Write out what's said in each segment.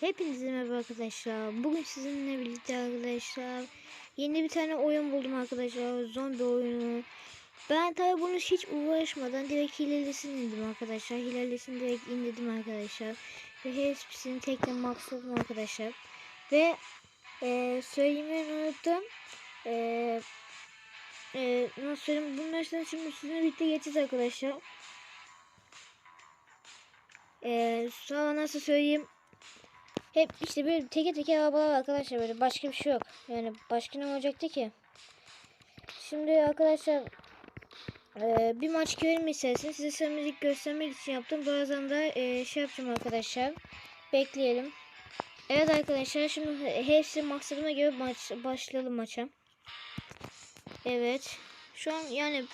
Hepinize merhaba arkadaşlar. Bugün sizinle birlikte arkadaşlar yeni bir tane oyun buldum arkadaşlar. Zombi oyunu. Ben tabi bunu hiç uğraşmadan direkt hilalesini indim arkadaşlar. Hilalesini direkt indirdim arkadaşlar. Ve hepsini tekrar maxladım arkadaşlar. Ve e, söylemeyi unuttum. E, e, nasıl söyleyeyim? Bunun üstüne şimdi sizinle birlikte geçeceğiz arkadaşlar. E, sonra nasıl söyleyeyim? Hep işte böyle teke teke arabalar arkadaşlar böyle başka bir şey yok. Yani başka ne olacaktı ki? Şimdi arkadaşlar e, bir maç görelim isterseniz size sembolik göstermek için yaptım. Birazdan da e, şey yapacağım arkadaşlar. Bekleyelim. Evet arkadaşlar şimdi hepsi maksadına göre maç, başlayalım maça. Evet. Şu an yani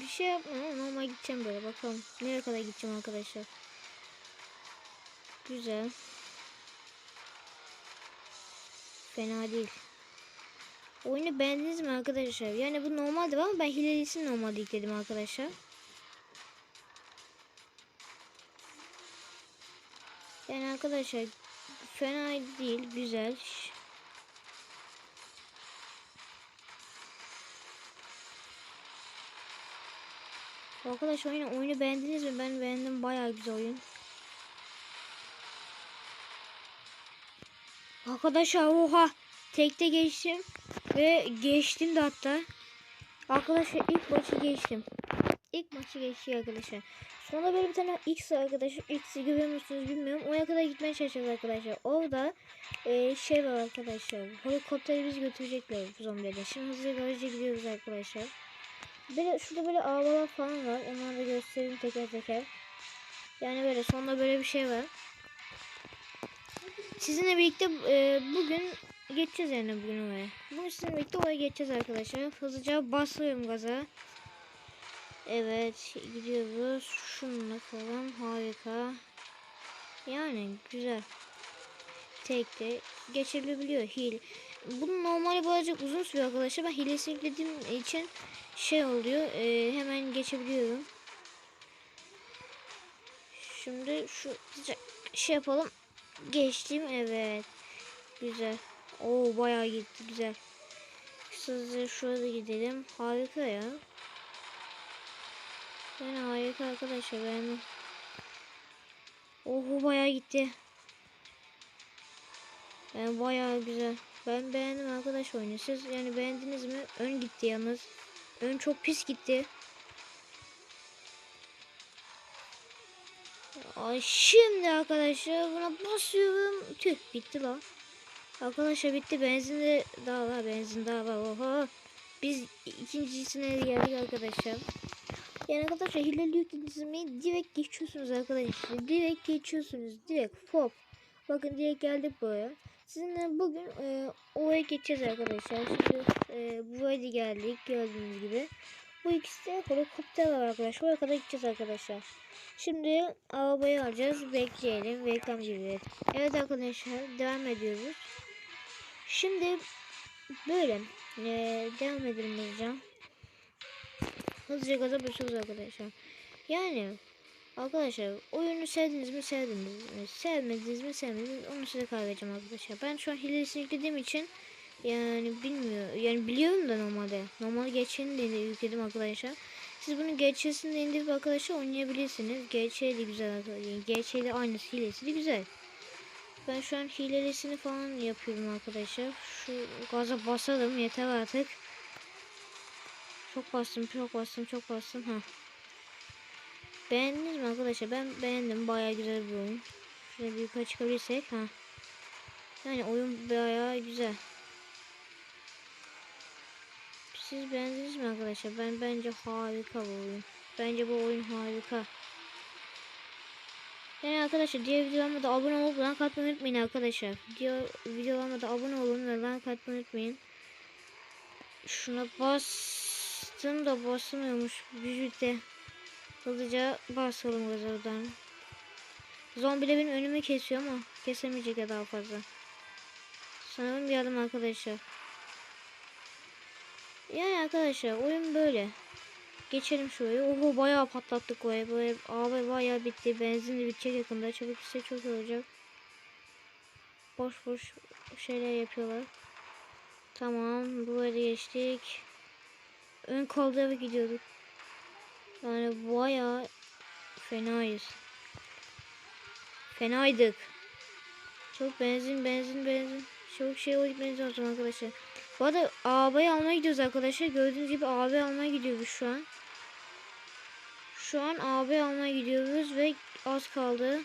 bir şey yapmıyorum normal gideceğim böyle bakalım. Nereye kadar gideceğim arkadaşlar. Güzel. Fena değil. Oyunu beğendiniz mi arkadaşlar? Yani bu normaldi ama ben hilelisini normalde yükledim arkadaşlar. Yani arkadaşlar fena değil, güzel. Arkadaş oyunu, oyunu beğendiniz mi? Ben beğendim. Bayağı güzel oyun. Arkadaşlar oha tekte geçtim ve geçtim de hatta. Arkadaşlar ilk maçı geçtim. İlk maçı geçti arkadaşlar. Sonra böyle bir tane X arkadaşlar. X'i görüyor musunuz bilmiyorum. Oraya kadar gitmeye çalışacağız arkadaşlar. Orada e, şey var arkadaşlar. Helikopteri biz götürecekler zombileri. Şimdi hızlı garaja gidiyoruz arkadaşlar. Böyle şurada böyle arabalar falan var. Onları da göstereyim teker teker. Yani böyle sonunda böyle bir şey var. Sizinle birlikte e, bugün geçeceğiz yani bugün oraya. Bugün sizinle birlikte oraya geçeceğiz arkadaşlar. Hızlıca basıyorum gaza. Evet gidiyoruz. Şununla falan harika. Yani güzel. Tek de geçilebiliyor hil. Bunun normali birazcık uzun sürüyor arkadaşlar. Ben hilesini yüklediğim için şey oluyor. E, hemen geçebiliyorum. Şimdi şu şey yapalım. Geçtim evet. Güzel. Oo bayağı gitti güzel. Hızlıca şurada gidelim. Harika ya. Yani harika arkadaşlar beğendim. Oho bayağı gitti. Yani bayağı güzel. Ben beğendim arkadaş oyunu. Siz yani beğendiniz mi? Ön gitti yalnız. Ön çok pis gitti. Ay şimdi arkadaşlar buna basıyorum. Tüh bitti la. Arkadaşlar bitti. Benzin de daha var. Benzin daha var. Oha. Biz ikincisine geldik arkadaşlar. Yani arkadaşlar hileli yüklediniz direkt geçiyorsunuz arkadaşlar. Direkt geçiyorsunuz. Direkt pop. Bakın direkt geldik buraya. Sizinle bugün e, oraya geçeceğiz arkadaşlar. Şimdi e, buraya geldik gördüğünüz gibi. Bu ikisi de helikopter var arkadaşlar. Oraya kadar gideceğiz arkadaşlar. Şimdi arabayı alacağız. Bekleyelim. Reklam gibi. Evet arkadaşlar devam ediyoruz. Şimdi böyle ee, devam edelim hızlıca. Hızlıca gaza basıyoruz arkadaşlar. Yani arkadaşlar oyunu sevdiniz mi sevdiniz mi sevmediniz mi sevmediniz mi onu size kaybedeceğim arkadaşlar. Ben şu an hilesini yüklediğim için yani bilmiyor yani biliyorum da normalde. Normal geçeni de yükledim arkadaşlar. Siz bunu gerçeğini indirip arkadaşlar oynayabilirsiniz. Gerçeği de güzel arkadaşlar. Gerçeği de aynısı hilesi de güzel. Ben şu an hilelisini falan yapıyorum arkadaşlar. Şu gaza basalım yeter artık. Çok bastım çok bastım çok bastım. ha. Beğendiniz mi arkadaşlar? Ben beğendim. Baya güzel bir oyun. Şöyle bir yukarı çıkabilirsek. ha. Yani oyun baya güzel. Siz beğendiniz mi arkadaşlar? Ben bence harika bu oyun. Bence bu oyun harika. Yani arkadaşlar diğer videolarıma da abone olup like atmayı unutmayın arkadaşlar. Diğer videolarıma da abone olun ve like atmayı unutmayın. Şuna bastım da basmıyormuş büyükte. Hızlıca basalım gazadan. Zombiler benim önümü kesiyor ama kesemeyecek daha fazla. Sanırım bir adım arkadaşlar. Yani arkadaşlar oyun böyle. Geçelim şuraya. Oho bayağı patlattık orayı. Böyle abi bayağı bitti. Benzin de bitecek yakında. Çabuk ise çok olacak. boş boş şeyler yapıyorlar. Tamam böyle geçtik. Ön kaldırıp gidiyorduk. Yani bayağı fenayız. Fenaydık. Çok benzin benzin benzin. Çok şey olup benzin olsun arkadaşlar. Bu arada arabayı almaya gidiyoruz arkadaşlar. Gördüğünüz gibi arabayı almaya gidiyoruz şu an. Şu an arabayı almaya gidiyoruz ve az kaldı.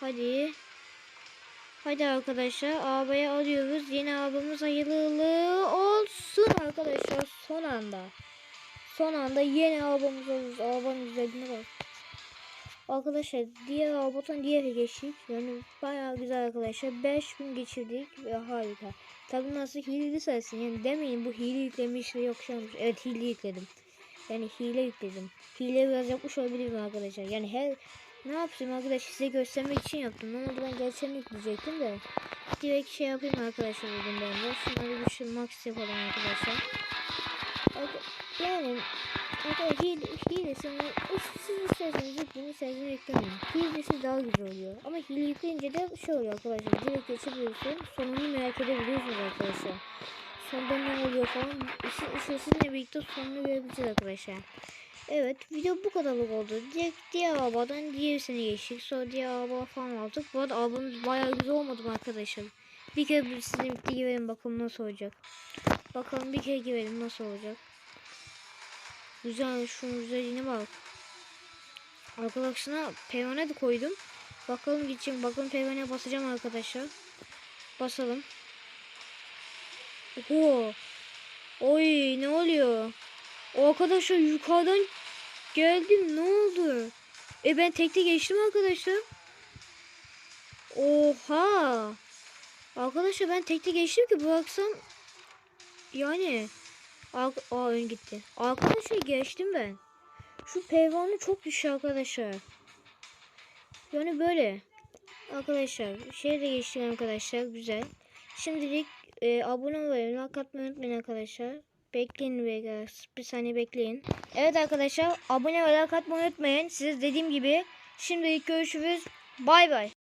Hadi. Hadi arkadaşlar arabayı alıyoruz. Yeni arabamız hayırlı olsun arkadaşlar son anda. Son anda yeni arabamız alıyoruz. Arabanın güzelliğine bak. Arkadaşlar diğer arabadan diğeri geçtik. Yani bayağı güzel arkadaşlar. 5 gün geçirdik ve harika. Tabii nasıl hileli sayesın. Yani demeyin bu hile yüklemişler yok şey olmuş. Evet hile yükledim. Yani hile yükledim. Hile biraz yapmış olabilirim arkadaşlar. Yani her ne yapayım arkadaşlar size göstermek için yaptım. Normalde ben gerçekten yükleyecektim de. Direkt şey yapayım arkadaşlar dedim ben de. Şunları şey max arkadaşlar. Arka- Yani arkadaşlar hile, hilesini siz isterseniz yükleyin isterseniz yüklemeyin. Hilesi daha güzel oluyor. Ama hile yükleyince de şey oluyor arkadaşlar. Direkt geçebiliyorsun. Sonunu merak edebiliyorsunuz arkadaşlar. Sonunda ne oluyor falan. Siz, siz, sizinle birlikte sonunu görebileceğiz arkadaşlar. Evet video bu kadarlık oldu. Diğer, diğer arabadan diğerisine geçtik. Sonra diğer araba falan aldık. Bu arada arabamız bayağı güzel olmadı mı arkadaşlar? Bir kere bir sizinle birlikte girelim bakalım nasıl olacak. Bakalım bir kere girelim nasıl olacak. Güzel şunun güzelliğine bak. Arkadaşına peyvane de koydum. Bakalım gideceğim. Bakalım peyvane basacağım arkadaşlar. Basalım. Oho. Oy ne oluyor? O arkadaşlar yukarıdan geldim ne oldu? E ben tekte geçtim arkadaşlar. Oha. Arkadaşlar ben tekte geçtim ki bıraksam yani Aa ön gitti. Arkadaşlar geçtim ben. Şu peyvanı çok düşüyor arkadaşlar. Yani böyle. Arkadaşlar şey de geçtim arkadaşlar güzel. Şimdilik e, abone olmayı, like atmayı unutmayın arkadaşlar. Bekleyin bir, bir saniye bekleyin. Evet arkadaşlar abone ve like atmayı unutmayın. Size dediğim gibi şimdilik görüşürüz. Bay bay.